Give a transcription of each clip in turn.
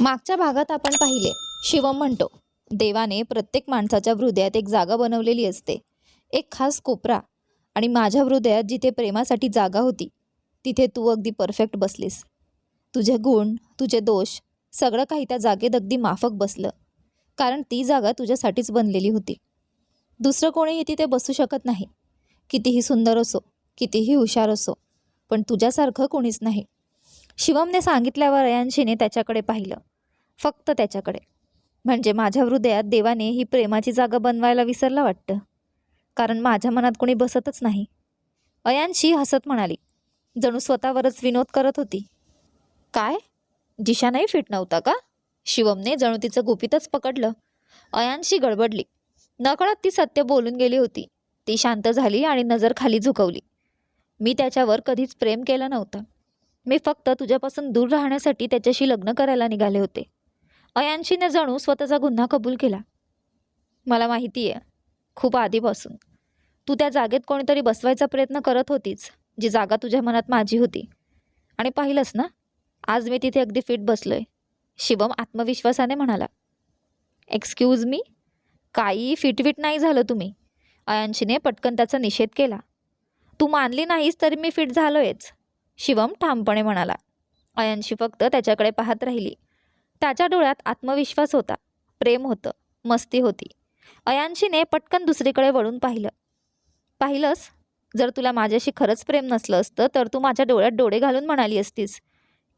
मागच्या भागात आपण पाहिले. शिवम म्हणतो देवाने प्रत्येक माणसाच्या हृदयात एक जागा बनवलेली असते. एक खास कोपरा. आणि माझ्या हृदयात जिथे प्रेमासाठी जागा होती तिथे तू अगदी परफेक्ट बसलीस. तुझे गुण तुझे दोष सगळं काही त्या जागेत अगदी माफक बसलं. कारण ती जागा तुझ्यासाठीच बनलेली होती. दुसरं कोणीही तिथे बसू शकत नाही. कितीही सुंदर असो कितीही हुशार असो पण तुझ्यासारखं कोणीच नाही. शिवमने सांगितल्यावर अयांशीने त्याच्याकडे पाहिलं. फक्त त्याच्याकडे. म्हणजे माझ्या हृदयात देवाने ही प्रेमाची जागा बनवायला विसरलं वाटतं. कारण माझ्या मनात कोणी बसतच नाही. अयांशी हसत म्हणाली. जणू स्वतःवरच विनोद करत होती. काय? जिशानाही फिट नव्हता का? शिवमने जणू तिचं गुपितच पकडलं. अयांशी गडबडली. नकळत ती सत्य बोलून गेली होती. ती शांत झाली आणि नजर खाली झुकवली. मी त्याच्यावर कधीच प्रेम केलं नव्हतं. मी फक्त तुझ्यापासून दूर राहण्यासाठी त्याच्याशी लग्न करायला निघाले होते. अयांशीने जणू स्वतःचा गुन्हा कबूल केला. मला माहिती आहे खूप आधीपासून. तू त्या जागेत कोणीतरी बसवायचा प्रयत्न करत होतीच जी जागा तुझ्या मनात माझी होती. आणि पाहिलंस ना आज मी तिथे अगदी फिट बसलोय शिवम आत्मविश्वासाने म्हणाला. एक्सक्यूज मी काही फिटविट नाही झालं तुम्ही. अयांशीने पटकन त्याचा निषेध केला. तू मानली नाहीस तरी मी फिट झालोयच शिवम ठामपणे म्हणाला. अयांशी फक्त त्याच्याकडे पाहत राहिली. त्याच्या डोळ्यात आत्मविश्वास होता. प्रेम होतं. मस्ती होती. अयांशीने पटकन दुसरीकडे वळून पाहिलं. पाहिलंस? जर तुला माझ्याशी खरंच प्रेम नसलं असतं तर तू माझ्या डोळ्यात डोळे घालून म्हणाली असतीस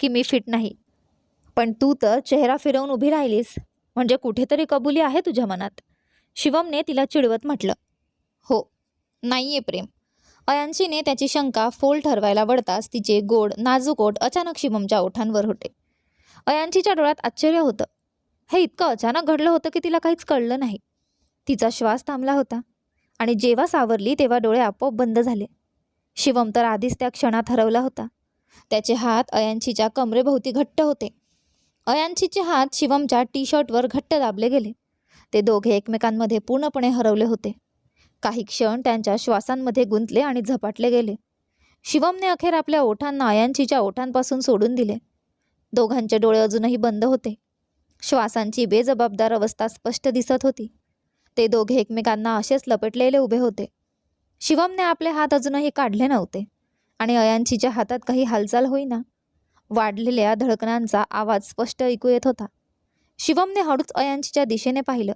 की मी फिट नाही. पण तू तर चेहरा फिरवून उभी राहिलीस. म्हणजे कुठेतरी कबुली आहे तुझ्या मनात. शिवमने तिला चिडवत म्हटलं. हो नाही आहे प्रेम. अयांशीने त्याची शंका फोल ठरवायला वळताच तिचे गोड नाजूक अचानक शिवमच्या ओठांवर होते. अयांचीच्या डोळ्यात आश्चर्य होतं. हे इतकं अचानक घडलं होतं की तिला काहीच कळलं नाही. तिचा श्वास थांबला होता आणि जेव्हा सावरली तेव्हा डोळे आपोआप बंद झाले. शिवम तर आधीच त्या क्षणात हरवला होता. त्याचे हात अयांचीच्या कमरेभोवती घट्ट होते. अयांचीचे हात शिवमच्या टी शर्टवर घट्ट दाबले गेले. ते दोघे एकमेकांमध्ये पूर्णपणे हरवले होते. काही क्षण त्यांच्या श्वासांमध्ये गुंतले आणि झपाटले गेले. शिवमने अखेर आपल्या ओठांना अयांचीच्या ओठांपासून सोडून दिले. दोघांचे डोळे अजूनही बंद होते. श्वासांची बेजबाबदार अवस्था स्पष्ट दिसत होती. ते दोघे एकमेकांना असेच लपटलेले उभे होते. शिवमने आपले हात अजूनही काढले नव्हते आणि अयांशीच्या हातात काही हालचाल होईना. वाढलेल्या धडकणांचा आवाज स्पष्ट ऐकू येत होता. शिवमने हळूच अयांशीच्या दिशेने पाहिलं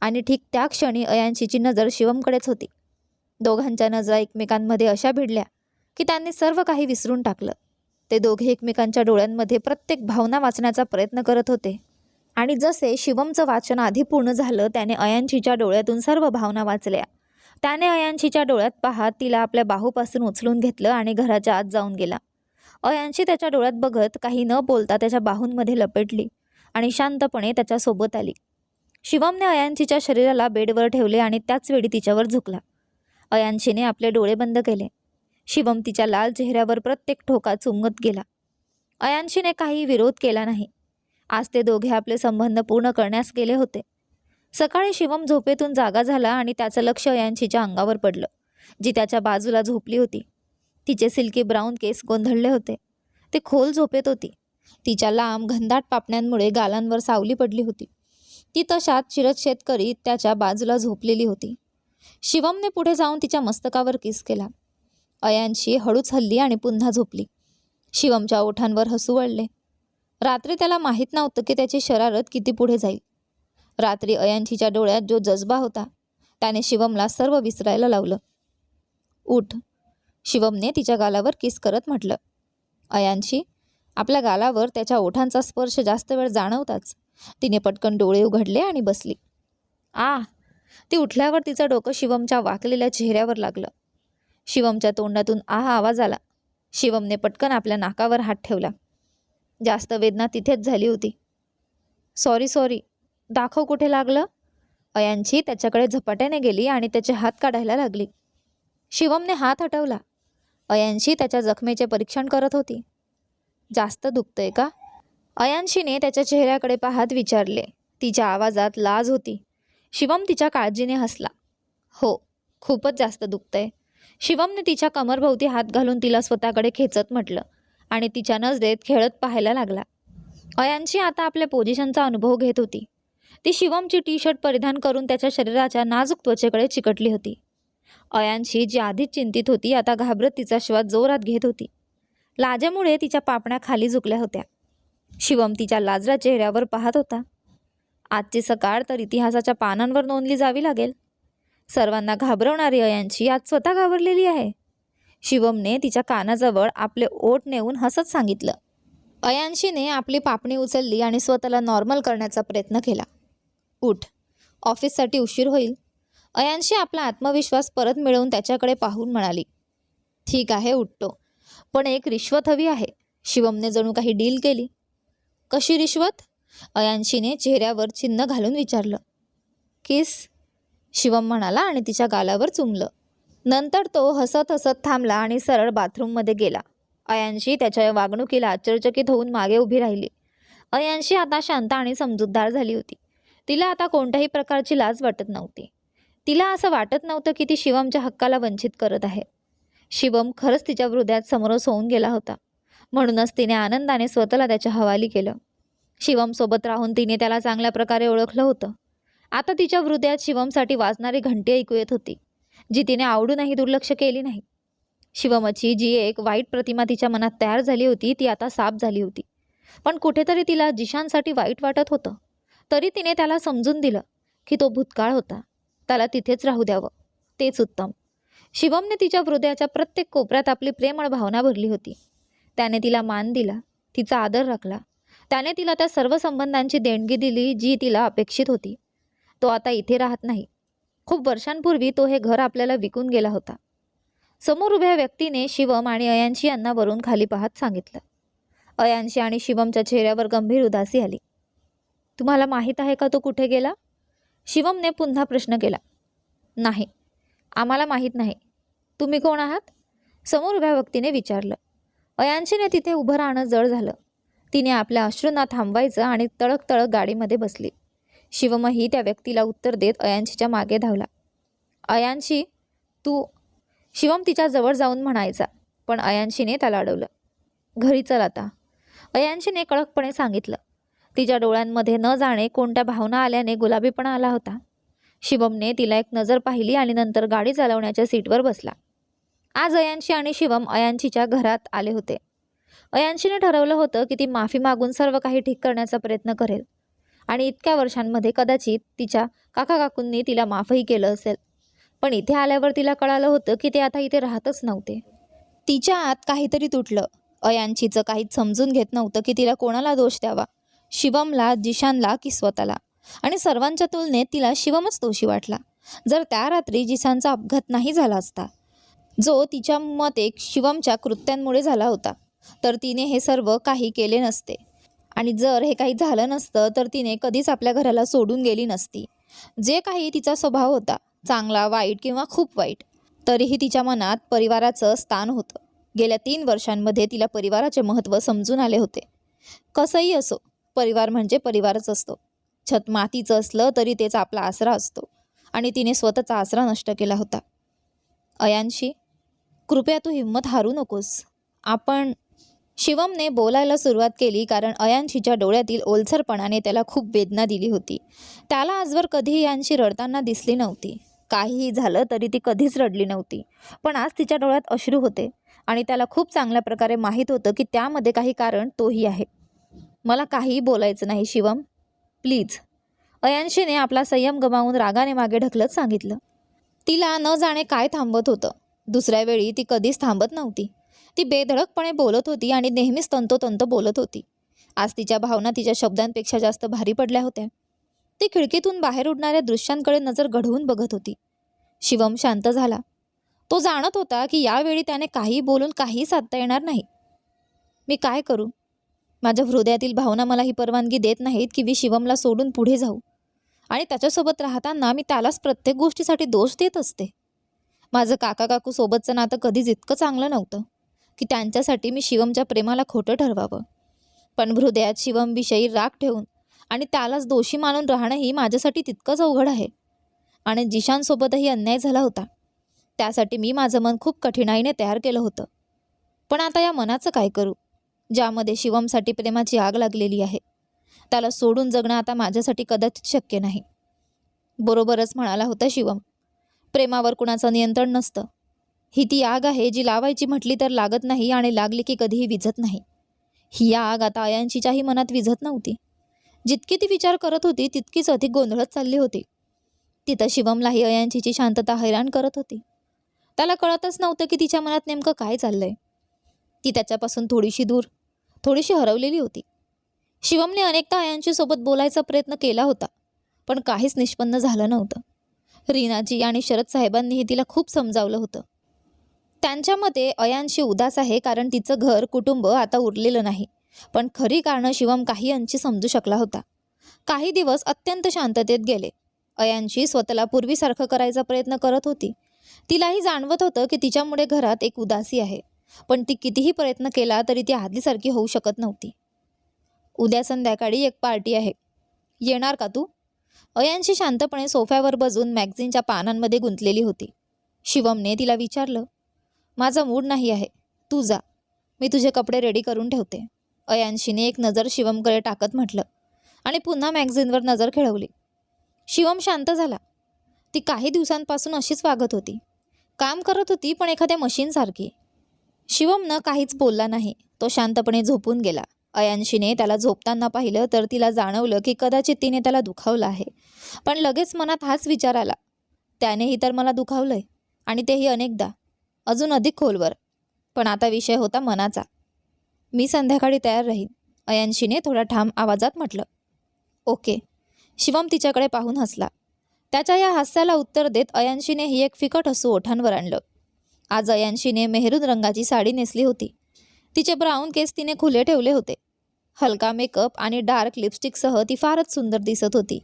आणि ठीक त्या क्षणी अयांशीची नजर शिवमकडेच होती. दोघांच्या नजरा एकमेकांमध्ये अशा भिडल्या की त्यांनी सर्व काही विसरून टाकलं. ते दोघे एकमेकांच्या डोळ्यांमध्ये प्रत्येक भावना वाचण्याचा प्रयत्न करत होते. आणि जसे शिवमचं वाचन आधी पूर्ण झालं त्याने अयांशीच्या डोळ्यातून सर्व भावना वाचल्या. त्याने अयांशीच्या डोळ्यात पाहत तिला आपल्या बाहूपासून उचलून घेतलं आणि घराच्या आत जाऊन गेला. अयांशी त्याच्या डोळ्यात बघत काही न बोलता त्याच्या बाहूंमध्ये लपेटली आणि शांतपणे त्याच्यासोबत आली. शिवमने अयांशीच्या शरीराला बेडवर ठेवले आणि त्याच वेळी तिच्यावर झुकला. अयांशीने आपले डोळे बंद केले. शिवम तिच्या लाल चेहऱ्यावर प्रत्येक ठोका चुंगत गेला. अयांशीने काही विरोध केला नाही. आज ते दोघे आपले संबंध पूर्ण करण्यास गेले होते. सकाळी शिवम झोपेतून जागा झाला आणि त्याचं लक्ष अयांशीच्या अंगावर पडलं जी त्याच्या बाजूला झोपली होती. तिचे सिल्की ब्राऊन केस गोंधळले होते. ते खोल झोपेत होती. तिच्या लांब घनदाट पापण्यांमुळे गालांवर सावली पडली होती. ती तशात चिरतशेत करीत त्याच्या बाजूला झोपलेली होती. शिवमने पुढे जाऊन तिच्या मस्तकावर किस केला. अयांशी हळूच हल्ली आणि पुन्हा झोपली. शिवमच्या ओठांवर हसू वळले रात्री त्याला माहीत नव्हतं की त्याची शरारत किती पुढे जाईल. रात्री अयांशीच्या डोळ्यात जो जज्बा होता त्याने शिवमला सर्व विसरायला लावलं. उठ. शिवमने तिच्या गालावर किस करत म्हटलं. अयांशी आपल्या गालावर त्याच्या ओठांचा स्पर्श जास्त वेळ जाणवताच. तिने पटकन डोळे उघडले आणि बसली. आ. ती उठल्यावर तिचं डोकं शिवमच्या वाकलेल्या चेहऱ्यावर लागलं. शिवमच्या तोंडातून आहा आवाज आला. शिवमने पटकन आपल्या नाकावर हात ठेवला. जास्त वेदना तिथेच झाली होती. Sorry sorry. दाखव कुठे लागलं? अयांची त्याच्याकडे झपाट्याने गेली आणि त्याचे हात काढायला लागली. शिवमने हात हटवला. अयांशी त्याच्या जखमेचे परीक्षण करत होती. जास्त दुखतंय का? अयांशीने त्याच्या चेहऱ्याकडे पाहत विचारले. तिच्या आवाजात लाज होती. शिवम तिच्या काळजीने हसला. हो खूपच जास्त दुखतंय. शिवमने तिच्या कमरभोवती हात घालून तिला स्वतःकडे खेचत म्हटलं आणि तिच्या नजरेत खेळत पाहायला लागला. अयांशी आता आपल्या पोझिशनचा अनुभव घेत होती. ती शिवमची टी शर्ट परिधान करून त्याच्या शरीराच्या नाजूक त्वचेकडे चिकटली होती. अयांशी जी आधीच चिंतित होती आता घाबरत तिचा श्वास जोरात घेत होती. लाजेमुळे तिच्या पापण्या खाली झुकल्या होत्या. शिवम तिच्या लाजरा चेहऱ्यावर पाहत होता. आजची सकाळ तर इतिहासाच्या पानांवर नोंदली जावी लागेल. सर्वांना घाबरवणारी अयांशी आज स्वतः घाबरलेली आहे. शिवमने तिच्या कानाजवळ आपले ओठ नेऊन हसत सांगितलं. अयांशीने आपली पापणी उचलली आणि स्वतःला नॉर्मल करण्याचा प्रयत्न केला. उठ. ऑफिससाठी उशीर होईल. अयांशी आपला आत्मविश्वास परत मिळवून त्याच्याकडे पाहून म्हणाली ठीक आहे उठतो. पण एक रिश्वत हवी आहे. शिवमने जणू काही डील केली. कशी रिश्वत? अयांशीने चेहऱ्यावर चिन्ह घालून विचारलं किस शिवम म्हणाला आणि तिच्या गालावर चुंबलं नंतर तो हसत हसत थांबला आणि सरळ बाथरूममध्ये गेला. अयांशी त्याच्या वागणुकीला आश्चर्यचकित होऊन मागे उभी राहिली. अयांशी आता शांत आणि समजूतदार झाली होती. तिला आता कोणत्याही प्रकारची लाज वाटत नव्हती. तिला असं वाटत नव्हतं की ती शिवमच्या हक्काला वंचित करत आहे. शिवम खरंच तिच्या हृदयात समरस होऊन गेला होता. म्हणूनच तिने आनंदाने स्वतःला त्याच्या हवाली केलं. शिवमसोबत राहून तिने त्याला चांगल्या प्रकारे ओळखलं होतं. आता तिच्या हृदयात शिवमसाठी वाजणारी घंटी ऐकू येत होती जी तिने आवडूनही दुर्लक्ष केली नाही. शिवमची जी एक वाईट प्रतिमा तिच्या मनात तयार झाली होती ती आता साफ झाली होती. पण कुठेतरी तिला जिशांसाठी वाईट वाटत होतं. तरी तिने त्याला समजून दिलं की तो भूतकाळ होता. त्याला तिथेच राहू द्यावं. तेच उत्तम. शिवमने तिच्या हृदयाच्या प्रत्येक कोपऱ्यात आपली प्रेमळ भावना भरली होती. त्याने तिला मान दिला तिचा आदर राखला. त्याने तिला त्या सर्व संबंधांची देणगी दिली जी तिला अपेक्षित होती. तो आता इथे राहत नाही. खूप वर्षांपूर्वी तो हे घर आपल्याला विकून गेला होता. समोर उभ्या व्यक्तीने शिवम आणि अयांशी यांना वरून खाली पाहत सांगितलं. अयांशी आणि शिवमच्या चेहऱ्यावर गंभीर उदासी आली. तुम्हाला माहीत आहे का तो कुठे गेला? शिवमने पुन्हा प्रश्न केला. नाही आम्हाला माहीत नाही. तुम्ही कोण आहात? समोर उभ्या व्यक्तीने विचारलं. अयांशीने तिथे उभं राहणं जड झालं. तिने आपल्या अश्रूंना थांबवायचं आणि तळक तळक गाडीमध्ये बसली. शिवमही त्या व्यक्तीला उत्तर देत अयांशीच्या मागे धावला. अयांशी तू शिवम तिच्या जवळ जाऊन म्हणायचा पण अयांशीने त्याला अडवलं. घरी चल आता. अयांशीने कडकपणे सांगितलं. तिच्या डोळ्यांमध्ये न जाणे कोणत्या भावना आल्याने गुलाबीपणा आला होता. शिवमने तिला एक नजर पाहिली आणि नंतर गाडी चालवण्याच्या सीटवर बसला. आज अयांशी आणि शिवम अयांशीच्या घरात आले होते. अयांशीने ठरवलं होतं की ती माफी मागून सर्व काही ठीक करण्याचा प्रयत्न करेल. आणि इतक्या वर्षांमध्ये कदाचित तिच्या काका काकूंनी तिला माफही केलं असेल. पण इथे आल्यावर तिला कळालं होतं की ते आता इथे राहतच नव्हते. तिच्या आत काहीतरी तुटलं. अयांचीचं काहीच समजून घेत नव्हतं की तिला कोणाला दोष द्यावा. शिवमला जिशानला की स्वतःला. आणि सर्वांच्या तुलनेत तिला शिवमच दोषी वाटला. जर त्या रात्री जिशानचा अपघात नाही झाला असता जो तिच्या मते शिवमच्या कृत्यांमुळे झाला होता तर तिने हे सर्व काही केले नसते. आणि जर हे काही झालं नसतं तर तिने कधीच आपल्या घराला सोडून गेली नसती. जे काही तिचा स्वभाव होता चांगला वाईट किंवा खूप वाईट तरीही तिच्या मनात परिवाराचं स्थान होतं. गेल्या तीन वर्षांमध्ये तिला परिवाराचे महत्त्व समजून आले होते. कसंही असो परिवार म्हणजे परिवारच असतो. छत मातीचं असलं तरी तेच आपला आसरा असतो. आणि तिने स्वतःचा आसरा नष्ट केला होता. अयांशी कृपया तू हिंमत हारू नकोस. आपण शिवमने बोलायला सुरुवात केली कारण अयांशीच्या डोळ्यातील ओलसरपणाने त्याला खूप वेदना दिली होती. त्याला आजवर कधीही यांशी रडताना दिसली नव्हती. काहीही झालं तरी ती कधीच रडली नव्हती. पण आज तिच्या डोळ्यात अश्रू होते आणि त्याला खूप चांगल्या प्रकारे माहीत होतं की त्यामध्ये काही कारण तोही आहे. मला काहीही बोलायचं नाही शिवम. प्लीज. अयांशीने आपला संयम गमावून रागाने मागे ढकलत सांगितलं. तिला न जाणे काय थांबत होतं? दुसऱ्या वेळी ती कधीच थांबत नव्हती. ती बेधडकपणे बोलत होती आणि नेहमीच तंतोतंत बोलत होती. आज तिच्या भावना तिच्या शब्दांपेक्षा जास्त भारी पडल्या होत्या. ती खिडकीतून बाहेर उडणाऱ्या दृश्यांकडे नजर घडवून बघत होती. शिवम शांत झाला. तो जाणत होता की यावेळी त्याने काही बोलून काही साधता येणार नाही. मी काय करू? माझ्या हृदयातील भावना मला ही परवानगी देत नाहीत की मी शिवमला सोडून पुढे जाऊ. आणि त्याच्यासोबत राहताना मी त्यालाच प्रत्येक गोष्टीसाठी दोष देत असते. माझं काका काकू सोबतचं नातं कधीच इतकं चांगलं नव्हतं. की त्यांच्यासाठी मी शिवमच्या प्रेमाला खोटं ठरवावं. पण हृदयात शिवमविषयी राग ठेवून आणि त्यालाच दोषी मानून राहणंही माझ्यासाठी तितकंच अवघड आहे. आणि जिशांसोबतही अन्याय झाला होता. त्यासाठी मी माझं मन खूप कठीणाईने तयार केलं होतं. पण आता या मनाचं काय करू? ज्यामध्ये शिवमसाठी प्रेमाची आग लागलेली आहे. त्याला सोडून जगणं आता माझ्यासाठी कदाचित शक्य नाही. बरोबरच म्हणाला होता शिवम. प्रेमावर कुणाचं नियंत्रण नसतं. ही ती आग आहे जी लावायची म्हटली तर लागत नाही आणि लागली की कधीही विझत नाही. ही आग आता अयांशीच्याही मनात विझत नव्हती. जितकी ती विचार करत होती तितकीच अधिक गोंधळत चालली होती. तिथं शिवमलाही अयांशीची शांतता हैराण करत होती. त्याला कळतच नव्हतं की तिच्या मनात नेमकं काय चाललंय. ती त्याच्यापासून थोडीशी दूर थोडीशी हरवलेली होती. शिवमने अनेकदा अयांशीसोबत बोलायचा प्रयत्न केला होता पण काहीच निष्पन्न झालं नव्हतं. रीनाजी आणि शरद साहेबांनीही तिला खूप समजावलं होतं. त्यांच्या मते अयांशी उदास आहे कारण तिचं घर कुटुंब आता उरलेलं नाही. पण खरी कारणं शिवम काही अंशी समजू शकला होता. काही दिवस अत्यंत शांततेत गेले. अयांशी स्वतःला पूर्वीसारखं करायचा प्रयत्न करत होती. तिलाही जाणवत होतं की तिच्यामुळे घरात एक उदासी आहे. पण ती कितीही प्रयत्न केला तरी ती आधीसारखी होऊ शकत नव्हती. उद्या संध्याकाळी एक पार्टी आहे. येणार का तू? अयांशी शांतपणे सोफ्यावर बसून मॅगझिनच्या पानांमध्ये गुंतलेली होती. शिवमने तिला विचारलं माझा मूड नाही आहे. तू जा. मी तुझे कपडे रेडी करून ठेवते. अयांशीने एक नजर शिवमकडे टाकत म्हटलं आणि पुन्हा मॅगझिनवर नजर खेळवली. शिवम शांत झाला. ती काही दिवसांपासून अशीच वागत होती. काम करत होती पण एखाद्या मशीनसारखी शिवमनं काहीच बोलला नाही. तो शांतपणे झोपून गेला. अयांशीने त्याला झोपताना पाहिलं तर तिला जाणवलं की कदाचित तिने त्याला दुखावलं आहे. पण लगेच मनात हाच विचार आला. त्यानेही तर मला दुखावलंय आणि तेही अनेकदा. अजून अधिक खोलवर. पण आता विषय होता मनाचा. मी संध्याकाळी तयार राहीन. अयांशीने थोडा ठाम आवाजात म्हटलं. ओके. शिवम तिच्याकडे पाहून हसला. त्याच्या या हास्याला उत्तर देत अयांशीनेही एक फिकट हसू ओठांवर आणलं. आज अयांशीने मेहरून रंगाची साडी नेसली होती. तिचे ब्राऊन केस तिने खुले ठेवले होते. हलका मेकअप आणि डार्क लिपस्टिकसह ती फारच सुंदर दिसत होती.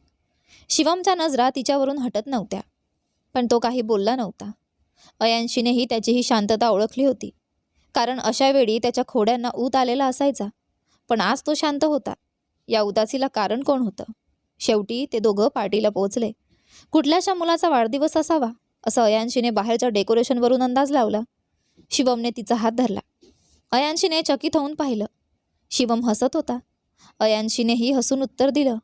शिवमच्या नजरा तिच्यावरून हटत नव्हत्या. पण तो काही बोलला नव्हता. अयांशीनेही त्याची ही शांतता ओळखली होती. कारण अशा वेळी त्याच्या खोड्यांना ऊत आलेला असायचा. पण आज तो शांत होता. या उदासीला कारण कोण होतं? शेवटी ते दोघं पार्टीला पोहोचले. कुठल्याशा मुलाचा वाढदिवस असावा? असं अयांशीने बाहेरच्या डेकोरेशनवरून अंदाज लावला. शिवमने तिचा हात धरला. अयांशीने चकित होऊन पाहिलं. शिवम हसत होता. अयांशीनेही हसून उत्तर दिलं.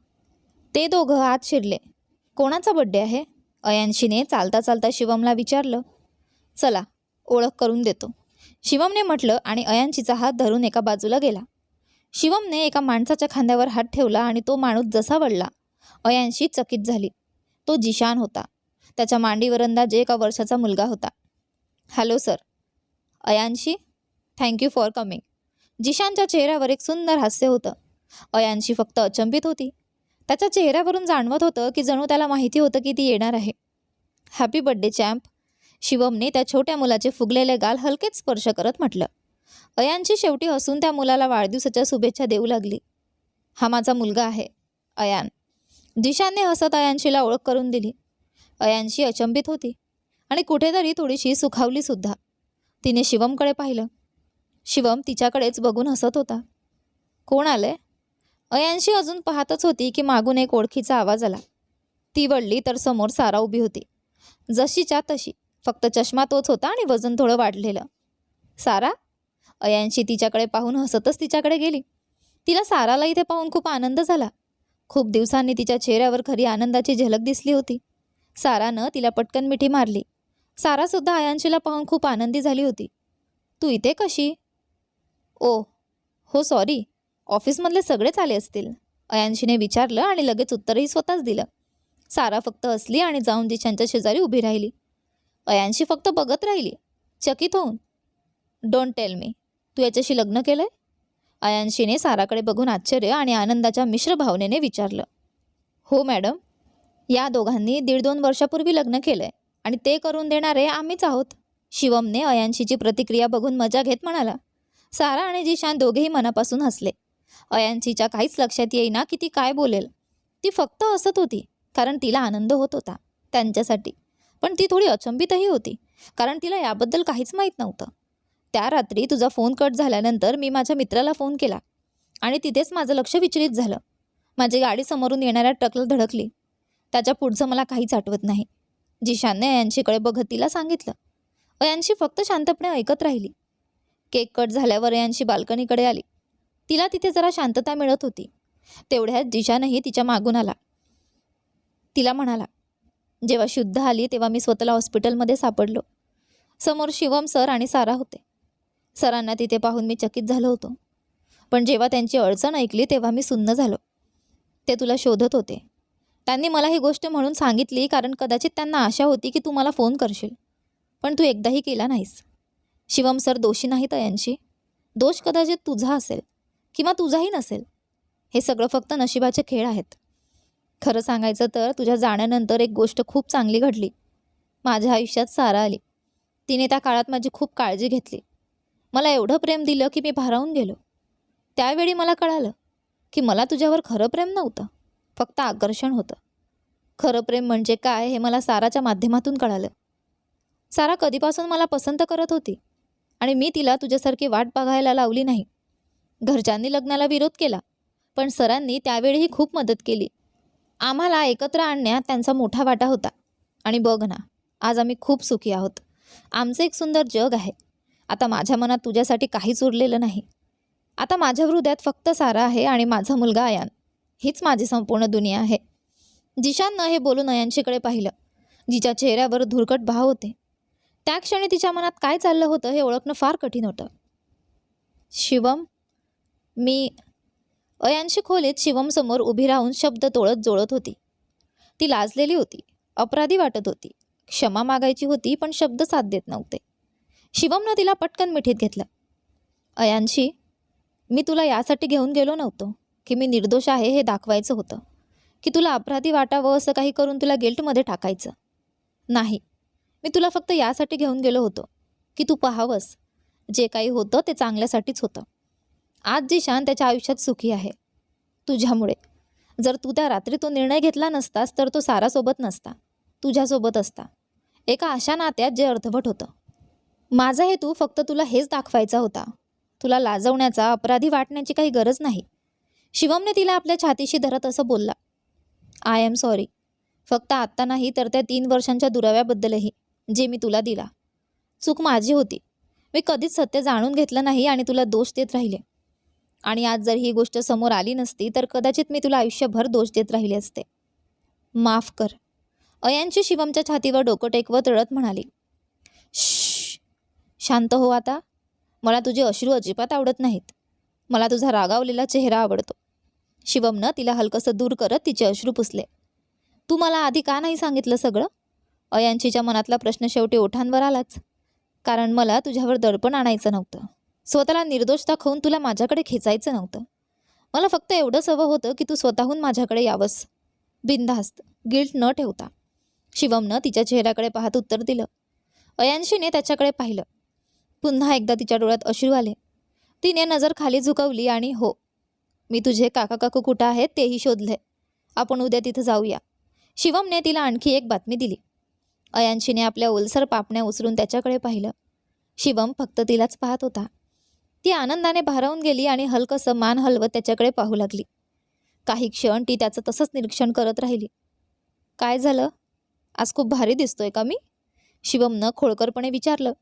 ते दोघं आत शिरले. कोणाचा बड्डे आहे? अयांशीने चालता चालता शिवमला विचारलं. चला ओळख करून देतो. शिवमने म्हटलं आणि अयांशीचा हात धरून एका बाजूला गेला. शिवमने एका माणसाच्या खांद्यावर हात ठेवला आणि तो माणूस जसा वळला अयांशी चकित झाली. तो जिशान होता. त्याच्या मांडीवर अंदाजे एका वर्षाचा मुलगा होता. Hello sir. Ayanshi thank you for coming. जिशानच्या चेहऱ्यावर एक सुंदर हास्य होतं. अयांशी फक्त अचंबित होती. त्याच्या चेहऱ्यावरून जाणवत होतं की जणू त्याला माहिती होतं की ती येणार आहे. Happy birthday champ. शिवमने त्या छोट्या मुलाचे फुगलेले गाल हलकेच स्पर्श करत म्हटलं. अयांशी शेवटी हसून त्या मुलाला वाढदिवसाच्या शुभेच्छा देऊ लागली. हा माझा मुलगा आहे अयान. दिशाने हसत अयांशीला ओळख करून दिली. अयांशी अचंबित होती आणि कुठेतरी थोडीशी सुखावली सुद्धा. तिने शिवमकडे पाहिलं. शिवम तिच्याकडेच बघून हसत होता. कोण आलंय अयांशी अजून पाहतच होती की मागून एक ओळखीचा आवाज आला. ती वळली तर समोर सारा उभी होती. जशीच्या तशी. फक्त चष्मा तोच होता आणि वजन थोडं वाढलेलं. सारा? अयांशी तिच्याकडे पाहून हसतच तिच्याकडे गेली. तिला साराला इथे पाहून खूप आनंद झाला. खूप दिवसांनी तिच्या चेहऱ्यावर खरी आनंदाची झलक दिसली होती. सारानं तिला पटकन मिठी मारली. सारासुद्धा अयांशीला पाहून खूप आनंदी झाली होती. तू इथे कशी? ओ हो सॉरी. ऑफिसमधले सगळेच आले असतील. अयांशीने विचारलं आणि लगेच उत्तरही स्वतःच दिलं. सारा फक्त हसली आणि जाऊन जिशांच्या शेजारी उभी राहिली. अयांशी फक्त बघत राहिली. चकित होऊन डोंट टेल मी तू याच्याशी लग्न केलंय? अयांशीने साराकडे बघून आश्चर्य आणि आनंदाच्या मिश्र भावनेने विचारलं. हो मॅडम. या दोघांनी दीड दोन वर्षापूर्वी लग्न केलंय आणि ते करून देणारे आम्हीच आहोत. शिवमने अयांशीची प्रतिक्रिया बघून मजा घेत म्हणाला. सारा आणि जिशान दोघेही मनापासून हसले. अयांशीच्या काहीच लक्षात येईना की ती काय बोलेल. ती फक्त हसत होती कारण तिला आनंद होत होता त्यांच्यासाठी. पण ती थोडी अचंबितही होती कारण तिला याबद्दल काहीच माहीत नव्हतं. त्या रात्री तुझा फोन कट झाल्यानंतर मी माझ्या मित्राला फोन केला आणि तिथेच माझं लक्ष विचलित झालं. माझी गाडी समोरून येणाऱ्या ट्रकला धडकली. त्याच्या पुढचं मला काहीच आठवत नाही. जिशानने अयांशीकडे बघत तिला सांगितलं. अयांशी फक्त शांतपणे ऐकत राहिली. केक कट झाल्यावर अयांशी बाल्कनीकडे आली. तिला तिथे जरा शांतता मिळत होती. तेवढ्यात जिशानही तिच्या मागून आला. तिला म्हणाला जेव्हा शुद्ध आली तेव्हा मी स्वतःला हॉस्पिटलमध्ये सापडलो. समोर शिवम सर आणि सारा होते. सरांना तिथे पाहून मी चकित झालो होतो. पण जेव्हा त्यांची अडचण ऐकली तेव्हा मी सुन्न झालो. ते तुला शोधत होते. त्यांनी मला ही गोष्ट म्हणून सांगितली कारण कदाचित त्यांना आशा होती की तू मला फोन करशील. पण तू एकदाही केला नाहीस. शिवम सर दोषी नाहीत यांशी. दोष कदाचित तुझा असेल किंवा तुझाही नसेल. हे सगळं फक्त नशिबाचे खेळ आहेत. खरं सांगायचं तर तुझ्या जाण्यानंतर एक गोष्ट खूप चांगली घडली. माझ्या आयुष्यात सारा आली. तिने त्या काळात माझी खूप काळजी घेतली. मला एवढं प्रेम दिलं की मी भारावून गेलो. त्यावेळी मला कळालं की मला तुझ्यावर खरं प्रेम नव्हतं. फक्त आकर्षण होतं. खरं प्रेम म्हणजे काय हे मला साराच्या माध्यमातून कळालं. सारा कधीपासून मला पसंत करत होती आणि मी तिला तुझ्यासारखी वाट बघायला लावली नाही. घरच्यांनी लग्नाला विरोध केला पण सरांनी त्यावेळीही खूप मदत केली. आम्हाला एकत्र आणण्यात त्यांचा मोठा वाटा होता. आणि बघ ना आज आम्ही खूप सुखी आहोत. आमचं एक सुंदर जग आहे. आता माझ्या मनात तुझ्यासाठी काहीच उरलेलं नाही. आता माझ्या हृदयात फक्त सारा आहे आणि माझा मुलगा अयान. हीच माझी संपूर्ण दुनिया आहे. जिशाननं हे बोलून अयांशीकडे पाहिलं. जिच्या चेहऱ्यावर धुरकट भाव होते. त्या क्षणी तिच्या मनात काय चाललं होतं हे ओळखणं फार कठीण होतं. शिवम मी अयांशी खोलीत शिवमसमोर उभी राहून शब्द तोळत जोळत होती. ती लाजलेली होती अपराधी वाटत होती. क्षमा मागायची होती पण शब्द साथ देत नव्हते. शिवमनं तिला पटकन मिठीत घेतलं. अयांशी मी तुला यासाठी घेऊन गेलो नव्हतो की मी निर्दोष आहे हे दाखवायचं होतं की तुला अपराधी वाटावं असं काही करून तुला गिल्टमध्ये टाकायचं. नाही मी तुला फक्त यासाठी घेऊन गेलो होतो की तू पाहावंस. जे काही होतं ते चांगल्यासाठीच होतं. आज जिशान त्याच्या आयुष्यात सुखी आहे. तुझ्यामुळे. जर तू त्या रात्री तो निर्णय घेतला नसतास तर तो सारासोबत नसता. तुझ्यासोबत असता. एका अशा नात्यात जे अर्धवट होतं. माझा हेतू फक्त तुला हेच दाखवायचा होता. तुला लाजवण्याचा अपराधी वाटण्याची काही गरज नाही. शिवमने तिला आपल्या छातीशी धरत असं बोलला. I am sorry. फक्त आत्ता नाही तर त्या तीन वर्षांच्या दुराव्याबद्दलही जे मी तुला दिला. चूक माझी होती. मी कधीच सत्य जाणून घेतलं नाही आणि तुला दोष देत राहिले. आणि आज जर ही गोष्ट समोर आली नसती तर कदाचित मी तुला आयुष्यभर दोष देत राहिले असते. माफ कर. अयांची शिवमच्या छातीवर डोकं टेकवत रडत म्हणाली. शांत हो आता. मला तुझे अश्रू अजिबात आवडत नाहीत. मला तुझा रागावलेला चेहरा आवडतो. शिवमनं तिला हलकंसं दूर करत तिचे अश्रू पुसले. तू मला आधी का नाही सांगितलं सगळं? अयांशीच्या मनातला प्रश्न शेवटी ओठांवर आलाच. कारण मला तुझ्यावर दडपण आणायचं नव्हतं. स्वतःला निर्दोष दाखवून तुला माझ्याकडे खेचायचं नव्हतं. मला फक्त एवढंच हवं होतं की तू स्वतःहून माझ्याकडे यावंस. बिनधास्त गिल्ट न ठेवता. शिवमनं तिच्या चेहऱ्याकडे पाहत उत्तर दिलं. अयांशीने त्याच्याकडे पाहिलं. पुन्हा एकदा तिच्या डोळ्यात अश्रू आले. तिने नजर खाली झुकवली आणि हो मी तुझे काका काकू कुठं आहेत तेही शोधले. आपण उद्या तिथं जाऊया. शिवमने तिला आणखी एक बातमी दिली. अयांशीने आपल्या ओलसर पापण्या उचलून त्याच्याकडे पाहिलं. शिवम फक्त तिलाच पाहत होता. ती आनंदाने भारावून गेली आणि हलकंसं मान हलवत त्याच्याकडे पाहू लागली. काही क्षण ती त्याचं तसंच निरीक्षण करत राहिली. काय झालं? आज खूप भारी दिसतोय का मी? शिवमनं खोळकरपणे विचारलं.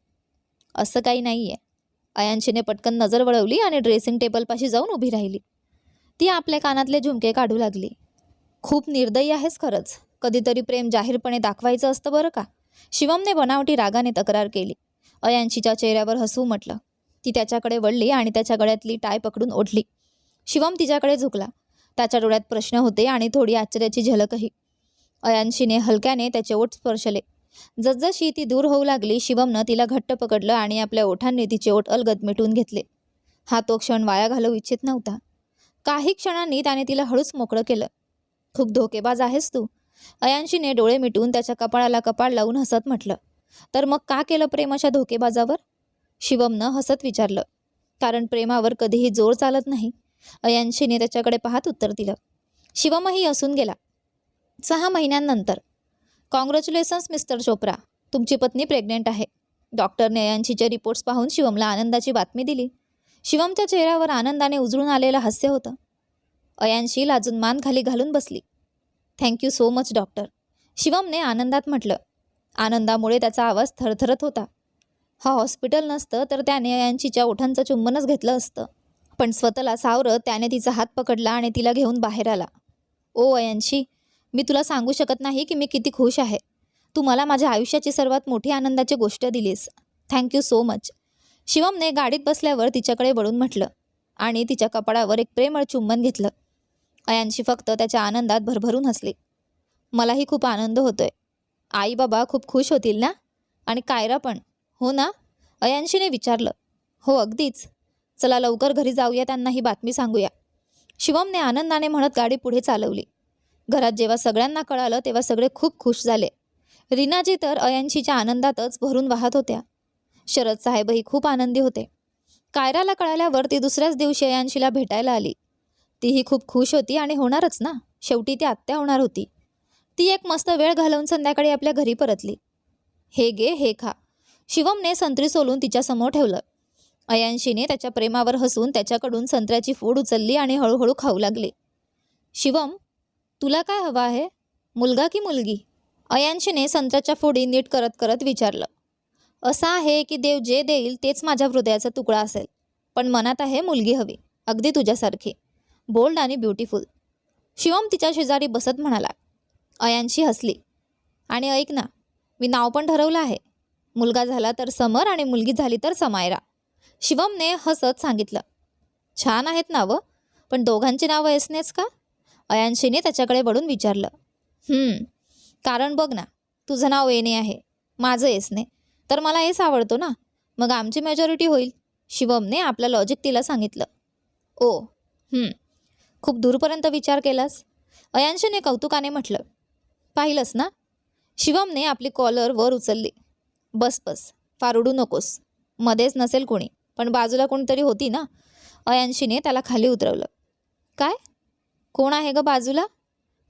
असं काही नाही आहे अयांशीने पटकन नजर वळवली आणि ड्रेसिंग टेबलपाशी जाऊन उभी राहिली. ती आपल्या कानातले झुमके काढू लागली. खूप निर्दयी आहेस खरंच. कधीतरी प्रेम जाहीरपणे दाखवायचं असतं बरं का? शिवमने बनावटी रागाने तक्रार केली. अयांशीच्या चेहऱ्यावर हसू म्हटलं. ती त्याच्याकडे वळली आणि त्याच्या गळ्यातली टाय पकडून ओढली. शिवम तिच्याकडे झुकला. त्याच्या डोळ्यात प्रश्न होते आणि थोडी आश्चर्याची झलकही. अयांशीने हलक्याने त्याचे ओठ स्पर्शले. जसजशी ती दूर होऊ लागली शिवमनं तिला घट्ट पकडलं आणि आपल्या ओठांनी तिचे ओठ अलगद मिटून घेतले. हा तो क्षण वाया घालवू इच्छित नव्हता. काही क्षणांनी त्याने तिला हळूच मोकळं केलं. खूप धोकेबाज आहेस तू. अयांशीने डोळे मिटून त्याच्या कपाळाला कपाळ लावून हसत म्हटलं. तर मग का केलं प्रेम अशा धोकेबाजावर? शिवमनं हसत विचारलं. कारण प्रेमावर कधीही जोर चालत नाही. अयांशीने त्याच्याकडे पाहत उत्तर दिलं. शिवमही असून गेला. सहा महिन्यांनंतर. Congratulations mister Chopra. तुमची पत्नी प्रेग्नेंट आहे. डॉक्टरने अयांशीचे रिपोर्ट्स पाहून शिवमला आनंदाची बातमी दिली. शिवमच्या चेहऱ्यावर आनंदाने उजळून आलेलं हास्य होतं. अयांशी लाजून मान खाली घालून बसली. Thank you so much doctor. शिवमने आनंदात म्हटलं. आनंदामुळे त्याचा आवाज थरथरत होता. हा हॉस्पिटल नसतं तर त्याने अयांशीच्या ओठांचं चुंबनच घेतलं असतं. पण स्वतःला सावरत त्याने तिचा हात पकडला आणि तिला घेऊन बाहेर आला. ओ अयांशी मी तुला सांगू शकत नाही की मी किती खुश आहे. तू मला माझ्या आयुष्याची सर्वात मोठी आनंदाची गोष्ट दिलीस. थँक्यू सो मच शिवमने गाडीत बसल्यावर तिच्याकडे वळून म्हटलं आणि तिच्या कपाळावर एक प्रेमळ चुंबन घेतलं. अयांशी फक्त त्याच्या आनंदात भरभरून हसली. मलाही खूप आनंद होतोय. आई बाबा खूप खुश होतील ना? आणि कायरा पण. हो ना? अयांशीने विचारलं. हो अगदीच. चला लवकर घरी जाऊया त्यांना ही बातमी सांगूया. शिवमने आनंदाने म्हणत गाडी पुढे चालवली. घरात जेव्हा सगळ्यांना कळालं तेव्हा सगळे खूप खुश झाले. रीनाजी तर अयांशीच्या आनंदातच भरून वाहत होत्या. शरद साहेबही खूप आनंदी होते. कायराला कळाल्यावर ती दुसऱ्याच दिवशी अयांशीला भेटायला आली. तीही खूप खुश होती आणि होणारच ना? शेवटी ती आत्या होणार होती. ती एक मस्त वेळ घालवून संध्याकाळी आपल्या घरी परतली. हे गे हे खा. शिवमने संत्री सोलून तिच्यासमोर ठेवलं. अयांशीने त्याच्या प्रेमावर हसून त्याच्याकडून संत्र्याची फोड उचलली आणि हळूहळू खाऊ लागली. शिवम तुला काय हवं आहे? मुलगा की मुलगी? अयांशीने संत्र्याच्या फोडी नीट करत करत विचारलं. असं आहे की देव जे देईल तेच माझ्या हृदयाचा तुकडा असेल पण मनात आहे मुलगी हवी अगदी तुझ्यासारखी. बोल्ड आणि ब्युटिफुल. शिवम तिच्या शेजारी बसत म्हणाला. अयांशी हसली. आणि ऐक ना मी नाव पण ठरवलं आहे. मुलगा झाला तर समर आणि मुलगी झाली तर समायरा. शिवमने हसत सांगितलं छान आहेत नावं पण दोघांची नावं एसनेच का? अयांशीने त्याच्याकडे वळून विचारलं कारण बघ ना तुझं नाव एने आहे माझं एसने. तर मला एस आवडतो ना मग आमची मेजॉरिटी होईल. शिवमने आपलं लॉजिक तिला सांगितलं ओ खूप दूरपर्यंत विचार केलास. अयांशीने कौतुकाने म्हटलं पाहिलंस ना? शिवमने आपली कॉलर वर उचलली बस बस. फार उडू नकोस. मध्येच नसेल कोणी पण बाजूला कोणीतरी होती ना? अयांशीने त्याला खाली उतरवलं. काय? कोण आहे ग बाजूला?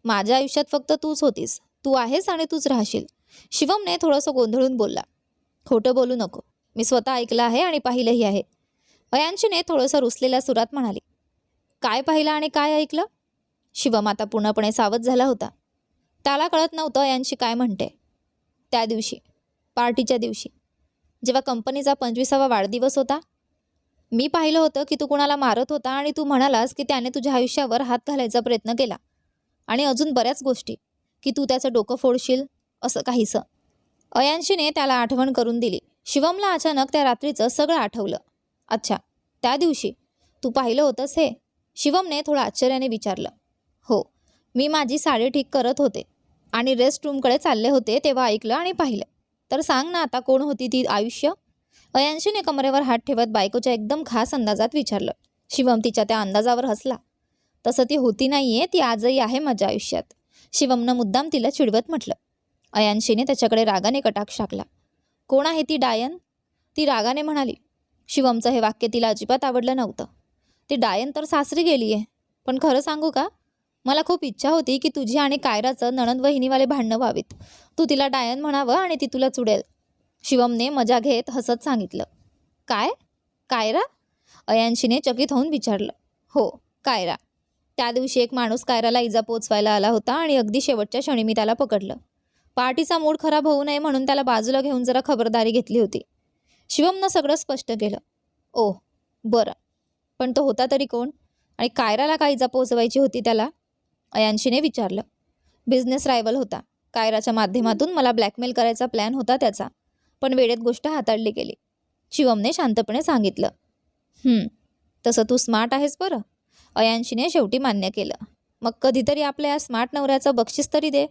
माझ्या आयुष्यात फक्त तूच होतीस. तू आहेस आणि तूच राहशील. शिवमने थोडंसं गोंधळून बोलला. खोटं बोलू नको. मी स्वतः ऐकलं आहे आणि पाहिलंही आहे. अयांशीने थोडंसं रुसलेल्या सुरात म्हणाली. काय पाहिलं आणि काय ऐकलं? शिवम आता पूर्णपणे सावध झाला होता. त्याला कळत नव्हतं अयांशी काय म्हणते. त्या दिवशी पार्टीच्या दिवशी. जेव्हा कंपनीचा पंचवीसावा वाढदिवस होता मी पाहिलं होतं की तू कुणाला मारत होता आणि तू म्हणालास की त्याने तुझ्या आयुष्यावर हात घालायचा प्रयत्न केला. आणि अजून बऱ्याच गोष्टी की तू त्याचं डोकं फोडशील असं काहीसं. अयांशीने त्याला आठवण करून दिली. शिवमला अचानक त्या रात्रीचं सगळं आठवलं. अच्छा त्या दिवशी तू पाहिलं होतंस हे? शिवमने थोडं आश्चर्याने विचारलं. हो मी माझी साडी ठीक करत होते आणि रेस्ट रूमकडे चालले होते तेव्हा ऐकलं आणि पाहिलं. तर सांग ना आता कोण होती ती आयुष्य? अयांशीने कमरेवर हात ठेवत बायकोच्या एकदम खास अंदाजात विचारलं. शिवम तिच्या त्या अंदाजावर हसला. तसं ती होती नाहीये ती आजही आहे माझ्या आयुष्यात. शिवमनं मुद्दाम तिला चिडवत म्हटलं. अयांशीने त्याच्याकडे रागाने कटाक्ष टाकला. कोण आहे ती डायन? ती रागाने म्हणाली. शिवमचं हे वाक्य तिला अजिबात आवडलं नव्हतं. ती डायन तर सासरी गेली आहे पण खरं सांगू का? मला खूप इच्छा होती की तुझी आणि कायराचं नणंद वहिनीवाले भांडणं व्हावीत. तू तिला डायन म्हणावं आणि ती तुला चुडेल. शिवमने मजा घेत हसत सांगितलं. काय? कायरा? अयांशीने चकित होऊन विचारलं. हो कायरा. त्या दिवशी एक माणूस कायराला इजा पोचवायला आला होता आणि अगदी शेवटच्या क्षणी मी त्याला पकडलं. पार्टीचा मूड खराब होऊ नये म्हणून त्याला बाजूला घेऊन जरा खबरदारी घेतली होती. शिवमनं सगळं स्पष्ट केलं. ओ बरं. पण तो होता तरी कोण? आणि कायराला काय इजा पोचवायची होती त्याला? अयांशीने विचारलं. बिझनेस रायवल होता. कायराच्या माध्यमातून मला ब्लॅकमेल करायचा प्लॅन होता त्याचा. पण वेळेत गोष्ट हाताळली गेली. शिवमने शांतपणे सांगितलं. तसं तू स्मार्ट आहेस बरं. अयांशीने शेवटी मान्य केलं. मग कधीतरी आपल्या या स्मार्ट नवऱ्याचं बक्षीस तरी दे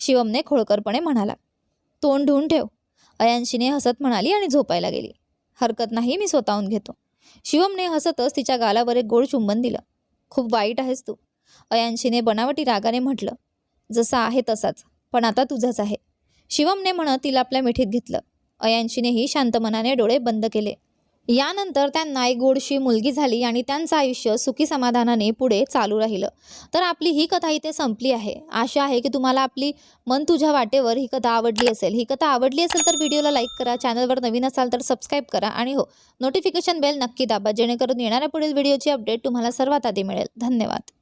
शिवमने खोळकरपणे म्हणाला. तोंड धुवून ठेव अयांशीने हसत म्हणाली आणि झोपायला गेली. हरकत नाही मी स्वतःहून घेतो. शिवमने हसतच तिच्या गालावर एक गोड चुंबन दिलं. खूप वाईट आहेस तू. अयांशीने बनावटी रागाने म्हटलं जसा आहे तसाच पण आता तुझाच आहे. शिवमने म्हणत तिला आपल्या मिठीत घेतलं. अयांशीनेही शांत मनाने डोळे बंद केले. यानंतर त्यांना एक गोडशी मुलगी झाली आणि त्यांचं आयुष्य सुखी समाधानाने पुढे चालू राहिलं. तर आपली ही कथा इथे संपली आहे. आशा आहे की तुम्हाला आपली मन तुझ्या वाटेवर ही कथा आवडली असेल. ही कथा आवडली असेल तर व्हिडिओला लाईक करा चॅनलवर नवीन असाल तर सबस्क्राईब करा आणि हो नोटिफिकेशन बेल नक्की दाबा जेणेकरून येणाऱ्या पुढील व्हिडिओची अपडेट तुम्हाला सर्वात आधी मिळेल. धन्यवाद.